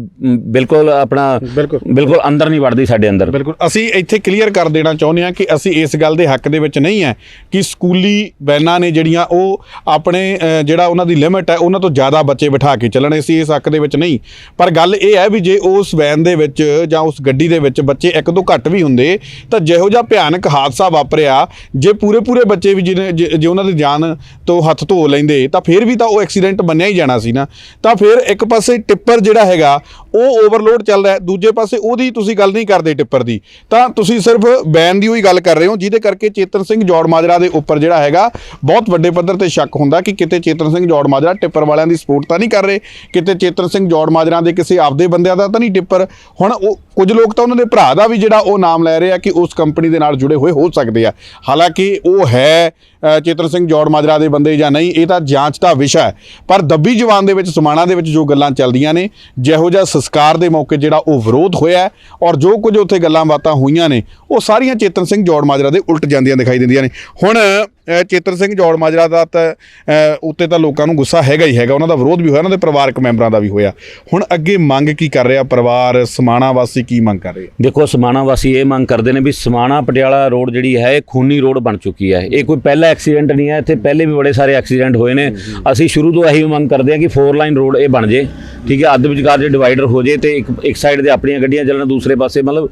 ਬਿਲਕੁਲ ਆਪਣਾ ਬਿਲਕੁਲ। ਅੰਦਰ ਨਹੀਂ ਵੜਦੀ ਸਾਡੇ ਅੰਦਰ। ਬਿਲਕੁਲ। ਅਸੀਂ ਇੱਥੇ ਕਲੀਅਰ ਕਰ ਦੇਣਾ ਚਾਹੁੰਦੇ ਹਾਂ ਕਿ ਅਸੀਂ ਇਸ ਗੱਲ ਦੇ ਹੱਕ ਦੇ ਵਿੱਚ ਨਹੀਂ ਹੈ ਕਿ ਸਕੂਲੀ ਵੈਨਾਂ ਨੇ ਜਿਹੜੀਆਂ ਉਹ ਆਪਣੇ ਜਿਹੜਾ ਉਹਨਾਂ ਦੀ ਲਿਮਿਟ ਹੈ ਉਹਨਾਂ ਤੋਂ ਜ਼ਿਆਦਾ ਬੱਚੇ ਬਿਠਾ ਕੇ ਚੱਲਣ। ਅਸੀਂ ਇਸ ਹੱਕ ਦੇ ਵਿੱਚ ਨਹੀਂ। ਪਰ ਗੱਲ ਇਹ ਹੈ ਵੀ ਜੇ ਉਸ ਵੈਨ ਦੇ ਵਿੱਚ ਜਾਂ ਉਸ ਗੱਡੀ ਦੇ ਵਿੱਚ ਬੱਚੇ ਇੱਕ ਤੋਂ ਘੱਟ ਵੀ ਹੁੰਦੇ ਤਾਂ ਜਿਹੋ ਜਿਹਾ ਭਿਆਨਕ ਹਾਦਸਾ ਵਾਪਰਿਆ ਜੇ ਪੂਰੇ ਪੂਰੇ ਬੱਚੇ ਵੀ ਜਿਹਨੇ ਜੇ ਜੇ ਉਹਨਾਂ ਦੀ ਜਾਨ ਤੋਂ ਹੱਥ ਧੋ ਲੈਂਦੇ ਤਾਂ ਫਿਰ ਵੀ ਤਾਂ ਉਹ ਐਕਸੀਡੈਂਟ ਮੰਨਿਆ ਹੀ ਜਾਣਾ ਸੀ ਨਾ। ਤਾਂ ਫਿਰ ਇੱਕ ਪਾਸੇ ਟਿੱਪਰ ਜਿਹੜਾ ਹੈਗਾ ਉਹ ਓਵਰਲੋਡ ਚੱਲ ਰਿਹਾ ਹੈ, ਦੂਜੇ ਪਾਸੇ ਉਹਦੀ ਤੁਸੀਂ ਗੱਲ ਨਹੀਂ ਕਰਦੇ ਟਿੱਪਰ ਦੀ। ਤਾਂ ਤੁਸੀਂ ਸਿਰਫ ਬੈਨ ਦੀ ਹੋਈ ਗੱਲ ਕਰ ਰਹੇ ਹੋ ਜਿਹਦੇ ਕਰਕੇ ਚੇਤਨ ਸਿੰਘ ਜੋੜ ਮਾਜਰਾ ਦੇ ਉੱਪਰ ਜਿਹੜਾ ਹੈਗਾ ਬਹੁਤ ਵੱਡੇ ਪੱਧਰ ਤੇ ਸ਼ੱਕ ਹੁੰਦਾ ਕਿ ਕਿਤੇ ਚੇਤਨ ਸਿੰਘ ਜੋੜ ਮਾਜਰਾ ਟਿੱਪਰ ਵਾਲਿਆਂ ਦੀ ਸਪੋਰਟ ਤਾਂ ਨਹੀਂ ਕਰ ਰਹੇ ਕਿਤੇ ਚੇਤਨ ਸਿੰਘ ਜੋੜ ਮਾਜਰਾ ਦੇ ਕਿਸੇ ਆਪਦੇ ਬੰਦਿਆਂ ਦਾ ਤਾਂ ਨਹੀਂ ਟਿੱਪਰ। ਹੁਣ ਉਹ ਕੁਝ ਲੋਕ ਤਾਂ ਉਹਨਾਂ ਦੇ ਭਰਾ ਦਾ ਵੀ ਜਿਹੜਾ ਉਹ ਨਾਮ ਲੈ ਰਹੇ ਆ ਕਿ ਉਸ ਕੰਪਨੀ ਦੇ ਨਾਲ ਜੁੜੇ ਹੋਏ ਹੋ ਸਕਦੇ ਆ। ਹਾਲਾਂਕਿ ਉਹ ਹੈ ਚੇਤਨ ਸਿੰਘ ਜੋੜ ਮਾਜਰਾ ਦੇ ਬੰਦੇ ਜਾਂ ਨਹੀਂ, ਇਹ ਤਾਂ ਜਾਂਚ ਦਾ ਵਿਸ਼ਾ ਹੈ। ਪਰ ਦੱਬੀ ਜਵਾਨ ਦੇ ਵਿੱਚ, ਸਮਾਣਾ ਦੇ ਵਿੱਚ ਜੋ ਗੱਲਾਂ ਚੱਲਦੀਆਂ ਨੇ, ਜਿਹੋ ਜਿਹਾ ਸੰਸਕਾਰ ਦੇ ਮੌਕੇ ਜਿਹੜਾ ਉਹ ਵਿਰੋਧ ਹੋਇਆ ਔਰ ਜੋ ਕੁਝ ਉੱਥੇ ਗੱਲਾਂ ਬਾਤਾਂ ਹੋਈਆਂ ਨੇ, ਉਹ ਸਾਰੀਆਂ ਚੇਤਨ ਸਿੰਘ ਜੋੜ ਮਾਜਰਾ ਦੇ ਉਲਟ ਜਾਂਦੀਆਂ ਦਿਖਾਈ ਦਿੰਦੀਆਂ ਨੇ। ਹੁਣ ਅ, ਚੇਤਨ ਸਿੰਘ ਜੋੜ ਮਾਜਰਾ ਦਾ ਤਾਂ ਉੱਤੇ ਤਾਂ ਲੋਕਾਂ ਨੂੰ ਗੁੱਸਾ ਹੈਗਾ ਹੀ ਹੈਗਾ ਉਹਨਾਂ ਦਾ ਵਿਰੋਧ ਵੀ ਹੋਇਆ ਉਹਨਾਂ ਦੇ ਪਰਿਵਾਰਕ ਮੈਂਬਰਾਂ ਦਾ ਵੀ ਹੋਇਆ। ਹੁਣ ਅੱਗੇ ਮੰਗ ਕੀ ਕਰ ਰਿਹਾ ਪਰਿਵਾਰ? ਸਮਾਣਾ ਵਾਸੀ ਕੀ ਮੰਗ ਕਰ ਰਹੇ? ਦੇਖੋ ਸਮਾਣਾ ਵਾਸੀ ਇਹ ਮੰਗ ਕਰਦੇ ਨੇ ਵੀ ਸਮਾਣਾ ਪਟਿਆਲਾ ਰੋਡ ਜਿਹੜੀ ਹੈ ਇਹ ਖੂਨੀ ਰੋਡ ਬਣ ਚੁੱਕੀ ਹੈ। ਇਹ ਕੋਈ ਪਹਿਲਾ ਐਕਸੀਡੈਂਟ ਨਹੀਂ ਹੈ ਇੱਥੇ ਪਹਿਲੇ ਵੀ ਬੜੇ ਸਾਰੇ ਐਕਸੀਡੈਂਟ ਹੋਏ ਨੇ। ਅਸੀਂ ਸ਼ੁਰੂ ਤੋਂ ਇਹੀ ਮੰਗ ਕਰਦੇ ਹਾਂ ਕਿ 4 ਲਾਈਨ ਰੋਡ ਇਹ ਬਣ ਜੇ ਠੀਕ ਹੈ? ਅੱਧ ਵਿਚਕਾਰ ਜੇ ਡਿਵਾਈਡਰ ਹੋ ਜੇ ਤੇ ਇੱਕ ਇੱਕ ਸਾਈਡ ਤੇ ਆਪਣੀਆਂ ਗੱਡੀਆਂ ਚੱਲਣ ਦੂਸਰੇ ਪਾਸੇ ਮਤਲਬ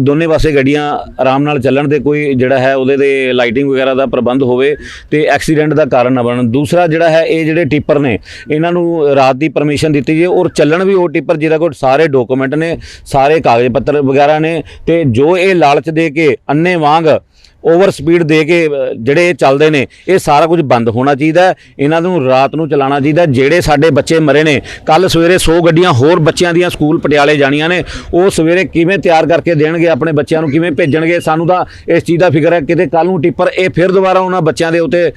ਦੋਨੇ ਪਾਸੇ ਗੱਡੀਆਂ ਆਰਾਮ ਨਾਲ ਚੱਲਣ ਤੇ ਕੋਈ ਜਿਹੜਾ ਹੈ ਉਹਦੇ ਤੇ ਲਾਈਟਿੰਗ ਵਗੈਰਾ ਦਾ ਪ੍ਰਬੰਧ ਹੋਵੇ ਤੇ ਐਕਸੀਡੈਂਟ ਦਾ ਕਾਰਨ ਨਾ ਬਣਨ। ਦੂਸਰਾ ਜਿਹੜਾ ਹੈ, ਇਹ ਜਿਹੜੇ ਟਿੱਪਰ ਨੇ, ਇਹਨਾਂ ਨੂੰ ਰਾਤ ਦੀ ਪਰਮਿਸ਼ਨ ਦਿੱਤੀ ਜੇ ਔਰ ਚੱਲਣ ਵੀ ਉਹ ਟਿੱਪਰ ਜਿਹਦਾ ਕੋਲ ਸਾਰੇ ਡਾਕੂਮੈਂਟ ਨੇ, ਸਾਰੇ ਕਾਗਜ਼ ਪੱਤਰ ਵਗੈਰਾ ਨੇ ਤੇ ਜੋ ਇਹ ਲਾਲਚ ਦੇ ਕੇ ਅੰਨੇ ਵਾਂਗ ਓਵਰ ਸਪੀਡ ਦੇ ਕੇ ਜਿਹੜੇ ਇਹ ਚੱਲਦੇ ਨੇ, ਇਹ ਸਾਰਾ ਕੁਝ ਬੰਦ ਹੋਣਾ ਚਾਹੀਦਾ ਇਹਨਾਂ ਨੂੰ ਰਾਤ ਨੂੰ ਚਲਾਉਣਾ ਚਾਹੀਦਾ ਜਿਹੜੇ ਸਾਡੇ ਬੱਚੇ ਮਰੇ ਨੇ ਕੱਲ ਸਵੇਰੇ 100 ਗੱਡੀਆਂ ਹੋਰ ਬੱਚਿਆਂ ਦੀਆਂ ਸਕੂਲ ਪਟਿਆਲੇ ਜਾਣੀਆਂ ਨੇ, ਉਹ ਸਵੇਰੇ ਕਿਵੇਂ ਤਿਆਰ ਕਰਕੇ ਦੇਣਗੇ, ਆਪਣੇ ਬੱਚਿਆਂ ਨੂੰ ਕਿਵੇਂ ਭੇਜਣਗੇ? ਸਾਨੂੰ ਤਾਂ ਇਸ ਚੀਜ਼ ਦਾ ਫਿਕਰ ਹੈ ਕਿਤੇ ਕੱਲ ਨੂੰ ਟਿੱਪਰ, ਇਹ ਫਿਰ ਦੁਬਾਰਾ ਉਹਨਾਂ ਬੱਚਿਆਂ ਦੇ ਉੱਤੇ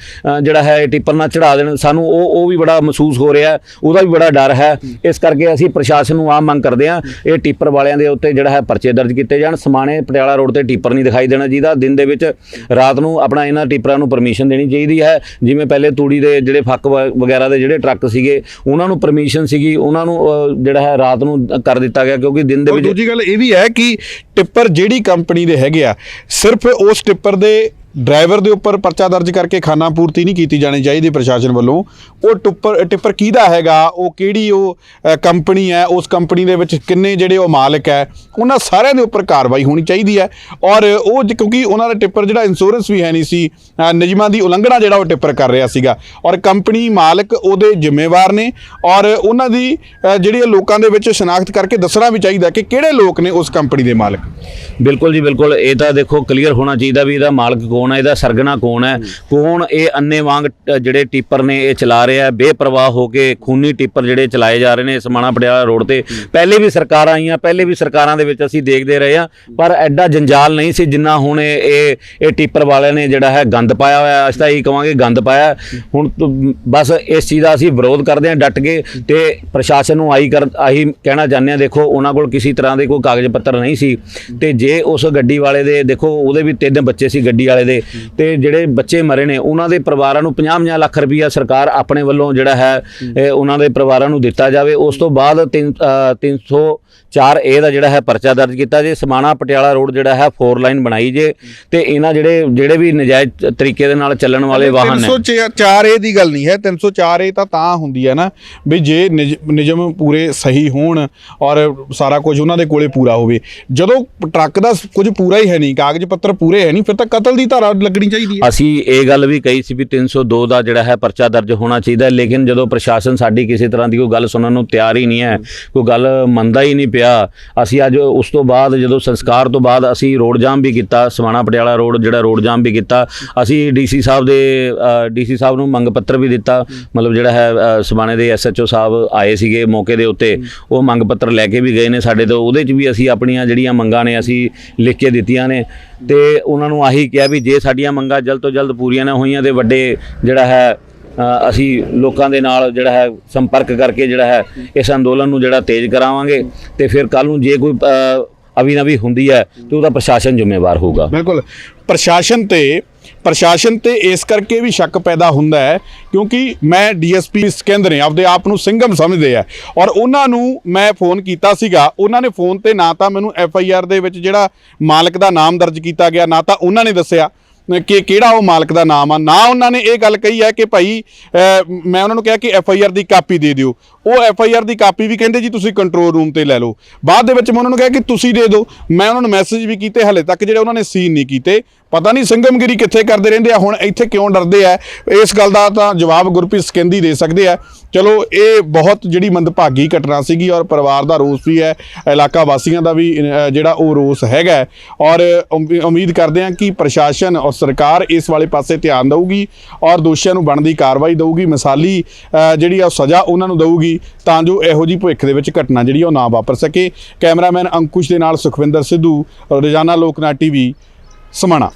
ਜਿਹੜਾ ਹੈ, ਇਹ ਟਿੱਪਰ ਨਾਲ ਚੜਾ ਦੇਣ। ਸਾਨੂੰ ਉਹ ਉਹ ਵੀ ਬੜਾ ਮਹਿਸੂਸ ਹੋ ਰਿਹਾ ਉਹਦਾ ਵੀ ਬੜਾ ਡਰ ਹੈ। ਇਸ ਕਰਕੇ ਅਸੀਂ ਪ੍ਰਸ਼ਾਸਨ ਨੂੰ ਆਮ ਮੰਗ ਕਰਦੇ ਹਾਂ, ਇਹ ਟਿੱਪਰ ਵਾਲਿਆਂ ਦੇ ਉੱਤੇ ਜਿਹੜਾ ਹੈ ਪਰਚੇ ਦਰਜ ਕੀਤੇ ਜਾਣ। ਸਮਾਣੇ ਪਟਿਆਲਾ ਰੋਡ ਤੇ ਟਿੱਪਰ ਨਹੀਂ ਦਿਖਾਈ ਦੇਣਾ ਚਾਹੀਦਾ। ਦਿਨ ਦੇ ਵਿੱਚ ਰਾਤ ਨੂੰ ਆਪਣਾ ਇਹਨਾਂ ਟਿੱਪਰਾਂ ਨੂੰ ਪਰਮਿਸ਼ਨ ਦੇਣੀ ਚਾਹੀਦੀ ਹੈ। ਜਿਵੇਂ ਪਹਿਲੇ ਤੂੜੀ ਦੇ ਜਿਹੜੇ ਫੱਕ ਵਗੈਰਾ ਦੇ ਜਿਹੜੇ ਟਰੱਕ ਸੀਗੇ ਉਹਨਾਂ ਨੂੰ ਪਰਮਿਸ਼ਨ ਸੀਗੀ ਉਹਨਾਂ ਨੂੰ ਜਿਹੜਾ ਹੈ ਰਾਤ ਨੂੰ ਕਰ ਦਿੱਤਾ ਗਿਆ ਕਿਉਂਕਿ ਦਿਨ ਦੇ ਵਿੱਚ ਦੂਜੀ ਗੱਲ ਇਹ ਵੀ ਹੈ ਕਿ ਟਿੱਪਰ ਜਿਹੜੀ ਕੰਪਨੀ ਦੇ ਹੈਗੇ ਆ ਸਿਰਫ ਉਸ ਟਿੱਪਰ ਦੇ ਡਰਾਈਵਰ ਦੇ ਉੱਪਰ ਪਰਚਾ ਦਰਜ ਕਰਕੇ ਖਾਨਾ ਪੂਰਤੀ ਨਹੀਂ ਕੀਤੀ ਜਾਣੀ ਚਾਹੀਦੀ ਪ੍ਰਸ਼ਾਸਨ ਵੱਲੋਂ। ਉਹ ਟਿੱਪਰ ਟਿੱਪਰ ਕਿਹਦਾ ਹੈਗਾ? ਉਹ ਕਿਹੜੀ ਉਹ ਕੰਪਨੀ ਹੈ? ਉਸ ਕੰਪਨੀ ਦੇ ਵਿੱਚ ਕਿੰਨੇ ਜਿਹੜੇ ਉਹ ਮਾਲਕ ਹੈ? ਉਹਨਾਂ ਸਾਰਿਆਂ ਦੇ ਉੱਪਰ ਕਾਰਵਾਈ ਹੋਣੀ ਚਾਹੀਦੀ ਹੈ। ਔਰ ਉਹ ਕਿਉਂਕਿ ਉਹਨਾਂ ਦਾ ਟਿੱਪਰ ਜਿਹੜਾ ਇੰਸ਼ੋਰੈਂਸ ਵੀ ਹੈ ਨਹੀਂ ਸੀ ਨਿਯਮਾਂ ਦੀ ਉਲੰਘਣਾ ਜਿਹੜਾ ਉਹ ਟਿੱਪਰ ਕਰ ਰਿਹਾ ਸੀਗਾ। ਔਰ ਕੰਪਨੀ ਮਾਲਕ ਉਹਦੇ ਜ਼ਿੰਮੇਵਾਰ ਨੇ। ਔਰ ਉਹਨਾਂ ਦੀ ਜਿਹੜੀ ਇਹ ਲੋਕਾਂ ਦੇ ਵਿੱਚ ਸ਼ਨਾਖਤ ਕਰਕੇ ਦੱਸਣਾ ਵੀ ਚਾਹੀਦਾ ਕਿ ਕਿਹੜੇ ਲੋਕ ਨੇ ਉਸ ਕੰਪਨੀ ਦੇ ਮਾਲਕ? ਬਿਲਕੁਲ ਜੀ ਬਿਲਕੁਲ। ਇਹ ਤਾਂ ਦੇਖੋ ਕਲੀਅਰ ਹੋਣਾ ਚਾਹੀਦਾ ਵੀ ਇਹਦਾ ਮਾਲਕ ਕੌਣ ਹੈ ਇਹਦਾ ਸਰਗਨਾ ਕੌਣ ਹੈ? ਕੌਣ ਇਹ ਅੰਨੇ ਵਾਂਗ ਜਿਹੜੇ ਟਿੱਪਰ ਨੇ ਇਹ ਚਲਾ ਰਿਹਾ ਹੈ? ਬੇਪਰਵਾਹ ਹੋ ਕੇ ਖੂਨੀ ਟਿੱਪਰ ਜਿਹੜੇ ਚਲਾਏ ਜਾ ਰਹੇ ਨੇ ਸਮਾਣਾ ਪਟਿਆਲਾ ਰੋਡ ਤੇ। ਪਹਿਲੇ ਵੀ ਸਰਕਾਰਾਂ ਆਈਆਂ ਪਹਿਲੇ ਵੀ ਸਰਕਾਰਾਂ ਦੇ ਵਿੱਚ ਅਸੀਂ ਦੇਖਦੇ ਰਹੇ ਹਾਂ ਪਰ ਐਡਾ ਜੰਜਾਲ ਨਹੀਂ ਸੀ ਜਿੰਨਾ ਹੁਣ ਇਹ ਇਹ ਟਿੱਪਰ ਵਾਲਿਆਂ ਨੇ ਜਿਹੜਾ ਹੈ ਗੰਦ ਪਾਇਆ ਹੋਇਆ ਅਸੀਂ ਤਾਂ ਇਹੀ ਕਵਾਂਗੇ ਗੰਦ ਪਾਇਆ। ਹੁਣ ਬਸ ਇਸ ਚੀਜ਼ ਦਾ ਅਸੀਂ ਵਿਰੋਧ ਕਰਦੇ ਹਾਂ ਡਟ ਕੇ ਤੇ ਪ੍ਰਸ਼ਾਸਨ ਨੂੰ ਆਈ ਕਰ ਆਹੀ ਕਹਿਣਾ ਚਾਹੁੰਦੇ ਹਾਂ ਦੇਖੋ ਉਹਨਾਂ ਕੋਲ ਕਿਸੇ ਤਰ੍ਹਾਂ ਦੇ ਕੋਈ ਕਾਗਜ਼ ਪੱਤਰ ਨਹੀਂ ਸੀ। ਤੇ ਜੇ ਉਸ ਗੱਡੀ ਵਾਲੇ ਦੇ ਦੇਖੋ ਉਹਦੇ ਵੀ ਤਿੰਨ ਬੱਚੇ ਸੀ ਗੱਡੀ ਵਾਲੇ ਦੇ ਤੇ ਜਿਹੜੇ ਬੱਚੇ ਮਰੇ ਨੇ ਉਹਨਾਂ ਦੇ ਪਰਿਵਾਰਾਂ ਨੂੰ 50-50 ਲੱਖ ਰੁਪਈਆ ਸਰਕਾਰ ਆਪਣੇ ਵੱਲੋਂ ਜਿਹੜਾ ਹੈ ਉਹਨਾਂ ਦੇ ਪਰਿਵਾਰਾਂ ਨੂੰ ਦਿੱਤਾ ਜਾਵੇ। ਉਸ ਤੋਂ ਬਾਅਦ ਤਿੰਨ- 304 ਏ ਦਾ ਜਿਹੜਾ ਹੈ ਪਰਚਾ ਦਰਜ ਕੀਤਾ ਜੇ ਸਮਾਣਾ ਪਟਿਆਲਾ ਰੋਡ ਜਿਹੜਾ ਹੈ 4 ਲਾਈਨ ਬਣਾਈ ਜੇ ਤੇ ਇਹਨਾਂ ਜਿਹੜੇ ਜਿਹੜੇ ਵੀ ਨਜਾਇਜ਼ ਤਰੀਕੇ ਦੇ ਨਾਲ ਚੱਲਣ ਵਾਲੇ ਵਾਹਨ ਨੇ। 304 ਏ ਦੀ ਗੱਲ ਨਹੀਂ ਹੈ 304 ਏ ਤਾਂ ਤਾਂ ਹੁੰਦੀ ਹੈ ਨਾ ਵੀ ਜੇ ਨਿਯਮ ਪੂਰੇ ਸਹੀ ਹੋਣ ਔਰ ਸਾਰਾ ਕੁਝ ਉਹਨਾਂ ਦੇ ਕੋਲੇ ਪੂਰਾ ਹੋਵੇ। ਜਦੋਂ ਟਰੱਕ ਦਾ ਕੁਝ ਪੂਰਾ ਹੀ ਹੈ ਨਹੀਂ ਕਾਗਜ਼ ਪੱਤਰ ਪੂਰੇ ਹੈ ਨਹੀਂ ਫਿਰ ਤਾਂ ਕਤਲ ਦੀ ਧਾਰਾ ਲੱਗਣੀ ਚਾਹੀਦੀ ਹੈ। ਅਸੀਂ ਇਹ ਗੱਲ ਵੀ ਕਹੀ ਸੀ ਵੀ 302 ਦਾ ਜਿਹੜਾ ਹੈ ਪਰਚਾ ਦਰਜ ਹੋਣਾ ਚਾਹੀਦਾ ਲੇਕਿਨ ਜਦੋਂ ਪ੍ਰਸ਼ਾਸਨ ਸਾਡੀ ਕਿਸੇ ਤਰ੍ਹਾਂ ਦੀ ਕੋਈ ਗੱਲ ਸੁਣਨ ਨੂੰ ਤਿਆਰ ਹੀ ਨਹੀਂ ਹੈ ਕੋਈ ਗੱਲ ਮੰਨਦਾ ਹੀ ਨਹੀਂ ਪਿਆ ਅਸੀਂ ਅੱਜ ਉਸ ਤੋਂ ਬਾਅਦ ਜਦੋਂ ਸੰਸਕਾਰ ਤੋਂ ਬਾਅਦ ਅਸੀਂ ਰੋਡ ਜਾਮ ਵੀ ਕੀਤਾ ਸਮਾਣਾ ਪਟਿਆਲਾ ਰੋਡ ਜਿਹੜਾ ਰੋਡ ਜਾਮ ਵੀ ਕੀਤਾ ਅਸੀਂ ਡੀਸੀ ਸਾਹਿਬ ਦੇ ਡੀਸੀ ਸਾਹਿਬ ਨੂੰ ਮੰਗ ਪੱਤਰ ਵੀ ਦਿੱਤਾ। ਮਤਲਬ ਜਿਹੜਾ ਹੈ ਅ, ਸਮਾਣੇ ਦੇ ਐਸਐਚਓ ਸਾਹਿਬ ਆਏ ਸੀਗੇ ਮੌਕੇ ਦੇ ਉੱਤੇ ਉਹ ਮੰਗ ਪੱਤਰ ਲੈ ਕੇ ਵੀ ਗਏ ਨੇ ਸਾਡੇ ਤੋਂ। ਉਹਦੇ 'ਚ ਵੀ ਅਸੀਂ ਆਪਣੀਆਂ ਜਿਹੜੀਆਂ ਮੰਗਾਂ ਨੇ ਅਸੀਂ ਲਿਖ ਕੇ ਦਿੱਤੀਆਂ ਨੇ। ਤੇ ਉਹਨਾਂ ਨੂੰ ਆਹੀ ਕਿਹਾ ਵੀ ਜੇ ਸਾਡੀਆਂ ਮੰਗਾਂ ਜਲਦ ਤੋਂ ਜਲਦ ਪੂਰੀਆਂ ਨਾ ਹੋਈਆਂ ਤੇ ਵੱਡੇ ਜਿਹੜਾ ਹੈ ਅਸੀਂ ਲੋਕਾਂ ਦੇ ਨਾਲ ਜਿਹੜਾ ਹੈ ਸੰਪਰਕ ਕਰਕੇ ਜਿਹੜਾ ਹੈ ਇਸ ਅੰਦੋਲਨ ਨੂੰ ਜਿਹੜਾ ਤੇਜ਼ ਕਰਾਵਾਂਗੇ ਤੇ ਫਿਰ ਕੱਲ ਨੂੰ ਜੇ ਕੋਈ ਅ, ਅਵੀ ਨਵੀ ਹੁੰਦੀ ਹੈ ਤੇ ਉਹਦਾ ਪ੍ਰਸ਼ਾਸਨ ਜ਼ਿੰਮੇਵਾਰ ਹੋਊਗਾ। ਬਿਲਕੁਲ। ਪ੍ਰਸ਼ਾਸਨ ਤੇ ਪ੍ਰਸ਼ਾਸਨ ਤੇ ਇਸ ਕਰਕੇ ਵੀ ਸ਼ੱਕ ਪੈਦਾ ਹੁੰਦਾ ਹੈ ਕਿਉਂਕਿ ਮੈਂ ਡੀਐਸਪੀ ਸਿਕੰਦਰ ਨੇ ਆਪਦੇ ਆਪ ਨੂੰ ਸਿੰਗਮ ਸਮਝਦੇ ਆ। ਔਰ ਉਹਨਾਂ ਨੂੰ ਮੈਂ ਫੋਨ ਕੀਤਾ ਸੀਗਾ ਉਹਨਾਂ ਨੇ ਫੋਨ ਤੇ ਨਾ ਤਾਂ ਮੈਨੂੰ ਐਫ ਆਈ ਆਰ ਦੇ ਵਿੱਚ ਜਿਹੜਾ ਮਾਲਕ ਦਾ ਨਾਮ ਦਰਜ ਕੀਤਾ ਗਿਆ ਨਾ ਤਾਂ ਉਹਨਾਂ ਨੇ ਦੱਸਿਆ। ਕਿ ਕਿਹੜਾ ਉਹ ਮਾਲਕ ਦਾ ਨਾਮ ਆ? ਨਾ ਉਹਨਾਂ ਨੇ ਇਹ ਗੱਲ ਕਹੀ ਹੈ ਕਿ ਭਾਈ ਮੈਂ ਉਹਨਾਂ ਨੂੰ ਕਿਹਾ ਕਿ ਐਫ ਆਈ ਆਰ ਦੀ ਕਾਪੀ ਦੇ ਦਿਓ। ਉਹ ਐਫ ਆਈ ਆਰ ਦੀ ਕਾਪੀ ਵੀ ਕਹਿੰਦੇ ਜੀ ਤੁਸੀਂ ਕੰਟਰੋਲ ਰੂਮ ਤੇ ਲੈ ਲਓ। ਬਾਅਦ ਦੇ ਵਿੱਚ ਮੈਂ ਉਹਨਾਂ ਨੂੰ ਕਿਹਾ ਕਿ ਤੁਸੀਂ ਦੇ ਦਿਓ। ਮੈਂ ਉਹਨਾਂ ਨੂੰ ਮੈਸੇਜ ਵੀ ਕੀਤੇ, ਹਲੇ ਤੱਕ ਜਿਹੜੇ ਉਹਨਾਂ ਨੇ ਸੀਨ ਨਹੀਂ ਕੀਤੇ। ਪਤਾ ਨਹੀਂ ਸੰਗਮਗਿਰੀ ਕਿੱਥੇ ਕਰਦੇ ਰਹਿੰਦੇ ਆ, ਹੁਣ ਇੱਥੇ ਕਿਉਂ ਡਰਦੇ ਆ? ਇਸ ਗੱਲ ਦਾ ਤਾਂ ਜਵਾਬ ਗੁਰਪ੍ਰੀਤ ਸਕੰਦੀ ਦੇ ਸਕਦੇ ਆ। ਚਲੋ, ਇਹ ਬਹੁਤ ਜਿਹੜੀ ਮੰਦਭਾਗੀ ਘਟਨਾ ਸੀਗੀ ਔਰ ਪਰਿਵਾਰ ਦਾ ਰੋਸ ਵੀ ਹੈ, ਇਲਾਕਾ ਵਾਸੀਆਂ ਦਾ ਵੀ ਜਿਹੜਾ ਉਹ ਰੋਸ ਹੈਗਾ ਔਰ ਉਮੀ- ਉਮੀਦ ਕਰਦੇ ਹਾਂ ਕਿ ਪ੍ਰਸ਼ਾਸਨ ਔਰ ਸਰਕਾਰ ਇਸ ਵਾਲੇ ਪਾਸੇ ਧਿਆਨ ਦੇਊਗੀ ਔਰ ਦੋਸ਼ੀਆਂ ਨੂੰ ਬਣਦੀ ਕਾਰਵਾਈ ਦੇਊਗੀ। ਮਿਸਾਲੀ ਜਿਹੜੀ ਆ ਉਹ ਸਜ਼ਾ ਉਹਨਾਂ ਨੂੰ ਦੇਊਗੀ ਤਾਂ ਜੋ ਇਹੋ ਜੀ ਭਵਿੱਖ ਦੇ ਵਿੱਚ ਘਟਨਾ ਜਿਹੜੀ ਆ ਉਹ ਨਾ ਵਾਪਰ ਸਕੇ। ਕੈਮਰਾਮੈਨ ਅੰਕੁਸ਼ ਦੇ ਨਾਲ ਸੁਖਵਿੰਦਰ ਸਿੱਧੂ, ਰੋਜ਼ਾਨਾ ਲੋਕਨਾਟ ਟੀਵੀ, ਸਮਾਣਾ।